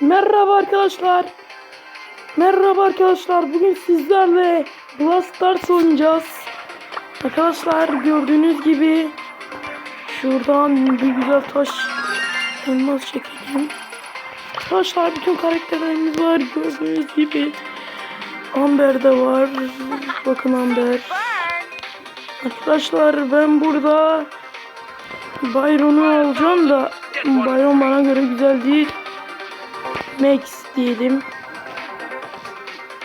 Merhaba arkadaşlar. Merhaba arkadaşlar. Bugün sizlerle Blast Stars oynayacağız. Arkadaşlar gördüğünüz gibi şuradan bir güzel taş elmas çekelim. Arkadaşlar bütün karakterlerimiz var. Gördüğünüz gibi Amber de var. Bakın Amber. Arkadaşlar ben burada Byron'u alacağım da Byron bana göre güzel değil. Max diyelim.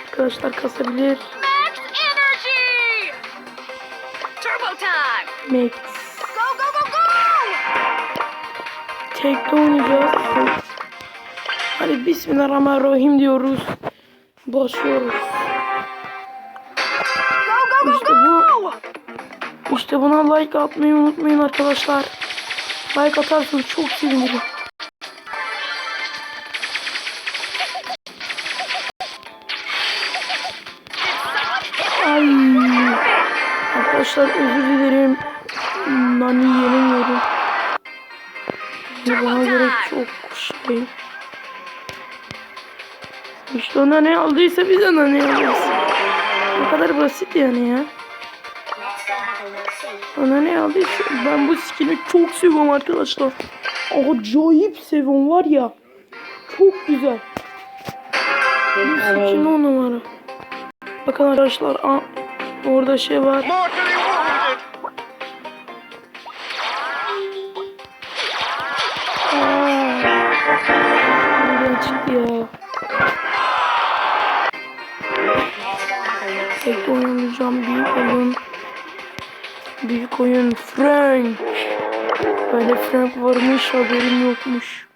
Arkadaşlar kasabilir. Max energy! Turbo time! Max. Go, go, go, go! Tekte oynayacağız. Hadi Bismillahirrahmanirrahim diyoruz. Başlıyoruz. Go, go, go, İşte bu. go! İşte buna like atmayı unutmayın arkadaşlar. Like atarsanız çok sevinirim. Arkadaşlar özür dilerim. Nani yenemiyorum. Bana göre çok şey. İşte ona ne aldıysa bize nani alırız. Ne kadar basit yani ya. Ona ne aldıysa ben bu skin'i çok seviyorum arkadaşlar. Acayip seviyorum var ya. Çok güzel. Bu skin on numara. Bakın arkadaşlar orada şey var. Nereden çıktı ya? Tek oynamayacağım büyük oyun. Büyük oyun Frank. Böyle Frank varmış haberim yokmuş.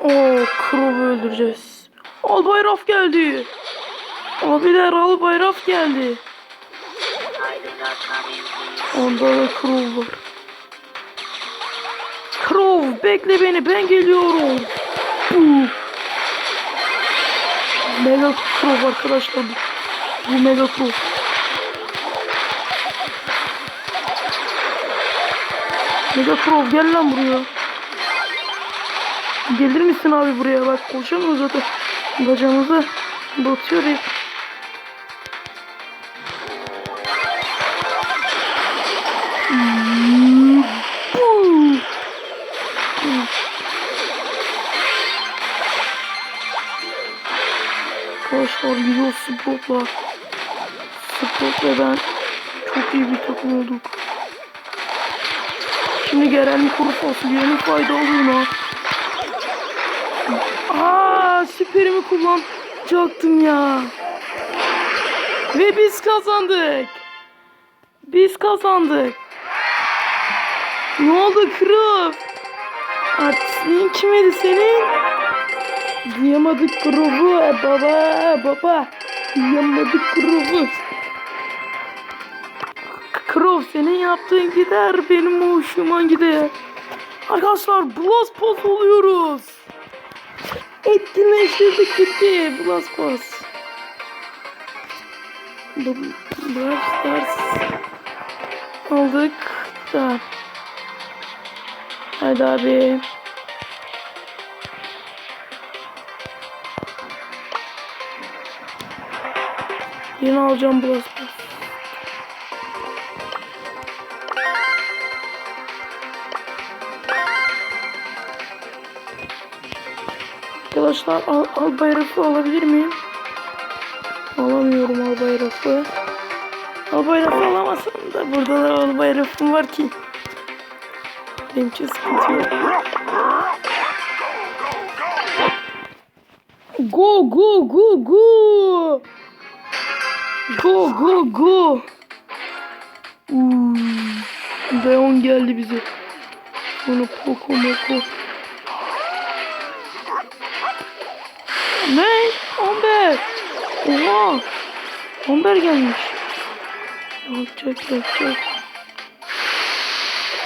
Oo Crow'u öldüreceğiz. Albayraf geldi. Abiler Albayraf geldi. Onda da Crow var. Crow bekle beni ben geliyorum. Bu. Mega Crow arkadaşlar bu. Mega Crow. Mega Crow gel lan buraya. Gelir misin abi buraya bak koşamıyoruz zaten. Bacağımıza batıyor ya. Arkadaşlar Lilo Sprout'la Sprout ve ben çok iyi bir takım olduk. Şimdi gelen kuru fasulyenin fayda olduğuna. Aa süperimi kullanacaktım ya. Ve biz kazandık. Biz kazandık. Ne oldu Kırıp? Artistliğin kimiydi senin? Duyamadık grubu baba baba. Duyamadık grubu. Krov senin yaptığın gider benim hoşuma gider. Arkadaşlar Blast Pass oluyoruz. Etkinleştirdik gitti Blast Pass. Bu- Blast Stars aldık da. Hadi abi. Yeni alacağım Blast Pass. Arkadaşlar al, al bayrakı alabilir miyim? Alamıyorum al bayrakı. Al bayrakı alamasam da burada da al bayrağım var ki. Benim için sıkıntı yok. Go go go go. Go go go. Uuu. Leon geldi bize. Sonra Poco Moco. Ne? Amber. Oha. Amber gelmiş. Yapacak yapacak.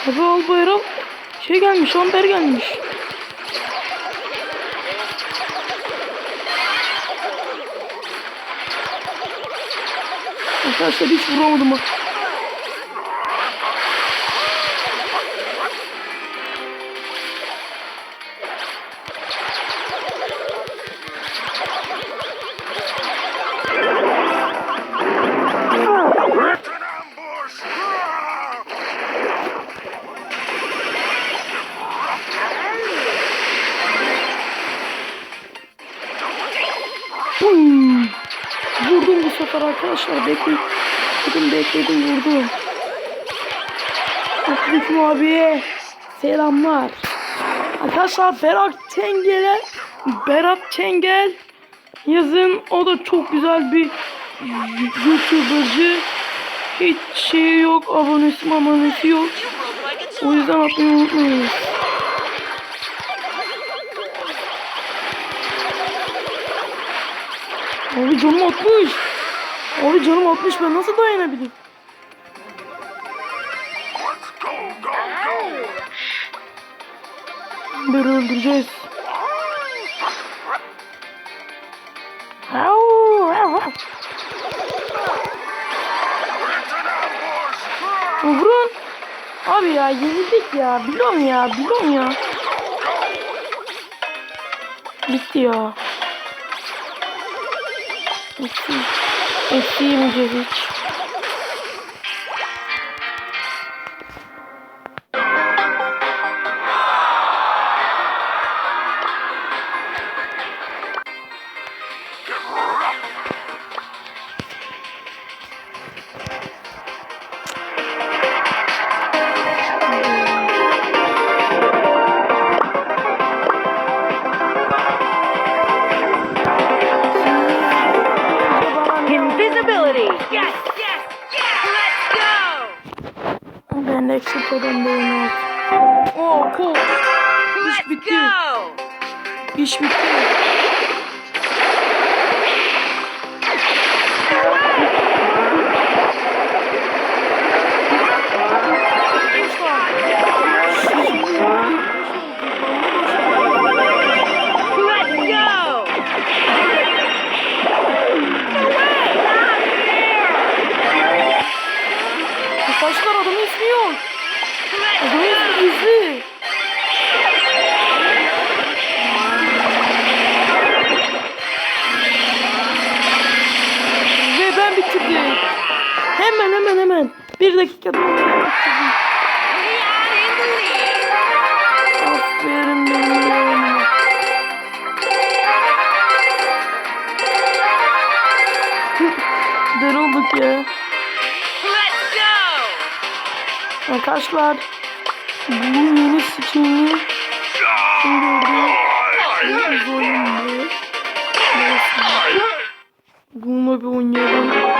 Abi al bayram. Şey gelmiş Amber gelmiş. Arkadaşlar hiç vuramadım bak. Arkadaşlar arkadaşlar bekleyin. Bakın bekledim vurdum. Abdülküm abiye selamlar. Arkadaşlar Berat Çengel'e Berat Çengel yazın o da çok güzel bir YouTuber'cı. Hiç şeyi yok, abonesi abonesi yok. O yüzden atmayı unutmayın. Abi canım atmış. Abi canım atmış ben nasıl dayanabilirim? Beni öldüreceğiz. Vurun. Abi ya yenildik ya. Biliyorum ya. Biliyorum ya. Bitti ya. Bitti. em cima de vídeo. De oynuyorum. Oo kol. İş Let's bitti. İş bitti. Bir the lead. Aferin benim yeğenime. Olduk ya. Arkadaşlar bu yeni skin'i şimdi bir oyundu. Bununla bir oynayalım.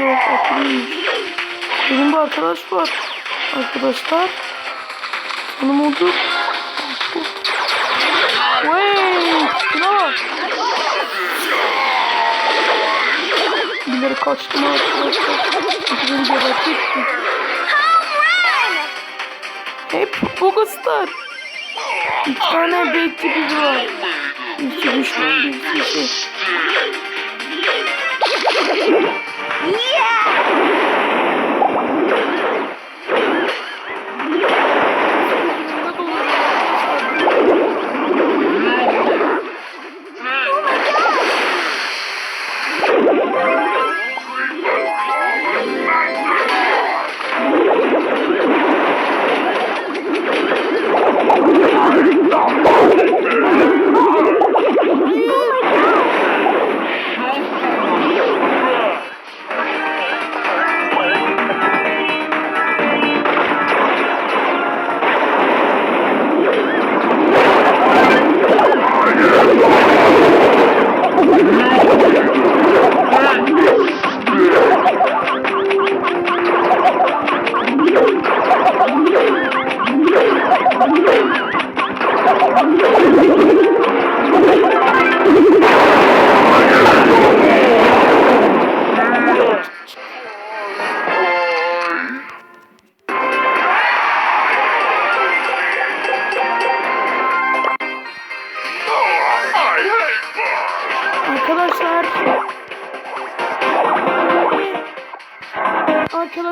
Yok akıllı. Benim bir arkadaş var. Arkadaşlar. Hanım oldu. Vay! Şuna bak. Bilerek kaçtım arkadaşlar. Beni gebertecek. Hep Bogostar. Bir tane bekçi bizi var. İki düşman bir kişi. Yeah!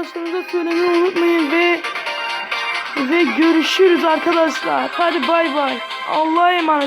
Arkadaşlarınıza söylemeyi unutmayın ve ve görüşürüz arkadaşlar. Hadi bay bay. Allah'a emanet.